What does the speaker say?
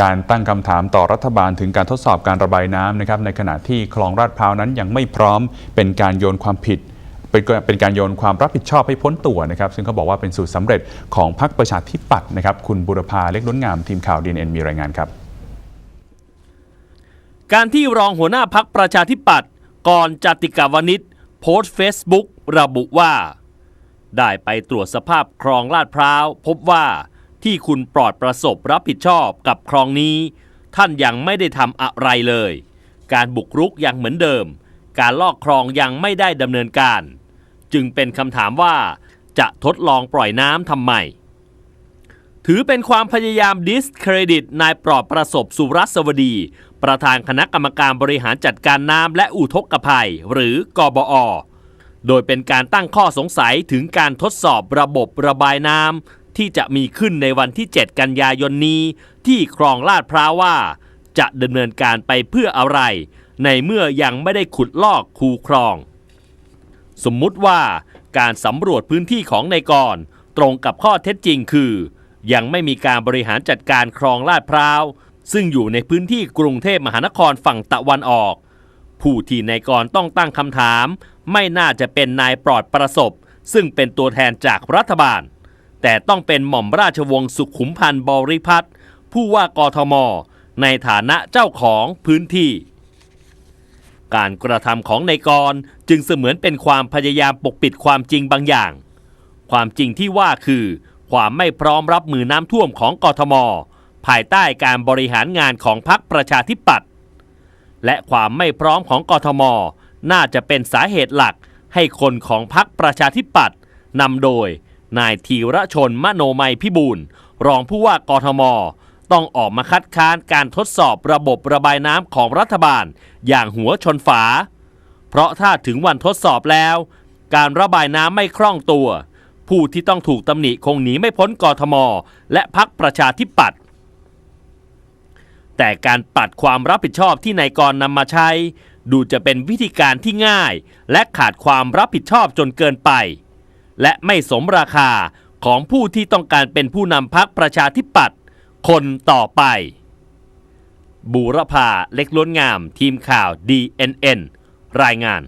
การตั้งคำถามต่อรัฐบาลถึงการทดสอบการระบายน้ำนะครับในขณะที่คลองลาดพร้าวนั้นยังไม่พร้อมเป็นการโยนความผิด เป็นการเป็นการโยนความรับผิดชอบให้พ้นตัวนะครับซึ่งเขาบอกว่าเป็นสูตรสำเร็จของพรรคประชาธิปัตย์นะครับคุณบุรพาเล็กล้นงามทีมข่าวดีเอ็นมีรายงานครับการที่รองหัวหน้าพักประชาธิปัตย์ก่อนจติกาวนิชโพสต์เฟซบุ๊กระบุว่า ได้ไปตรวจสภาพคลองลาดพร้าว พบว่า ที่คุณปลอดประสบรับผิดชอบกับคลองนี้ ท่านยังไม่ได้ทำอะไรเลย การบุกรุกยังเหมือนเดิม การลอกคลองยังไม่ได้ดำเนินการ จึงเป็นคำถามว่า จะทดลองปล่อยน้ำทำไม ถือเป็นความพยายามดิสเครดิตนายปลอดประสบสุรัสวดี ประธานคณะกรรมการบริหารจัดการน้ำและอุทกภัย หรือกบอโดยเป็นการตั้งข้อสงสัยถึงการทดสอบระบบระบายน้ำ ที่จะมีขึ้นในวันที่ 7 กันยายนนี้ ที่คลองลาดพร้าวว่า จะดำเนินการไปเพื่ออะไร ในเมื่อยังไม่ได้ขุดลอกคูคลอง สมมุติว่าการสำรวจพื้นที่ของนายกรตรงกับข้อเท็จจริงคือ ยังไม่มีการบริหารจัดการคลองลาดพร้าว ซึ่งอยู่ในพื้นที่กรุงเทพมหานครฝั่งตะวันออก ผู้ที่นายกรต้องตั้งคำถาม ไม่น่าจะเป็นนายปลอดประสบ ซึ่งเป็นตัวแทนจากรัฐบาล แต่ต้องเป็นหม่อมราชวงศ์สุขุมพันธ์บริพัตรผู้ว่ากทม ในฐานะเจ้าของพื้นที่ การกระทำของนายกรจึงเสมือนเป็นความพยายามปกปิดความจริงบางอย่าง ความจริงที่ว่าคือ ความไม่พร้อมรับมือน้ำท่วมของกทม ภายใต้การบริหารงานของพรรคประชาธิปัตย์และความไม่พร้อมของกทม น่าจะเป็นสาเหตุหลักให้คนของพรรคประชาธิปัตย์นำโดย นายธีรชนมโนมัยพิบูลรองผู้ว่ากทม ต้องออกมาคัดค้านการทดสอบระบบระบายน้ำของรัฐบาล อย่างหัวชนฝา เพราะถ้าถึงวันทดสอบแล้ว การระบายน้ำไม่คล่องตัว ผู้ที่ต้องถูกตำหนิคงหนีไม่พ้นกทม และพักประชาธิปัตย์แต่การปัดความรับผิดชอบที่นายกรนำมาใช้ ดูจะเป็นวิธีการที่ง่าย และขาดความรับผิดชอบจนเกินไป และไม่สมราคาของผู้ที่ต้องการเป็นผู้นำพักประชาธิปัตย์คนต่อไป บูรพาเล็กล้วนงาม ทีมข่าว DNN รายงาน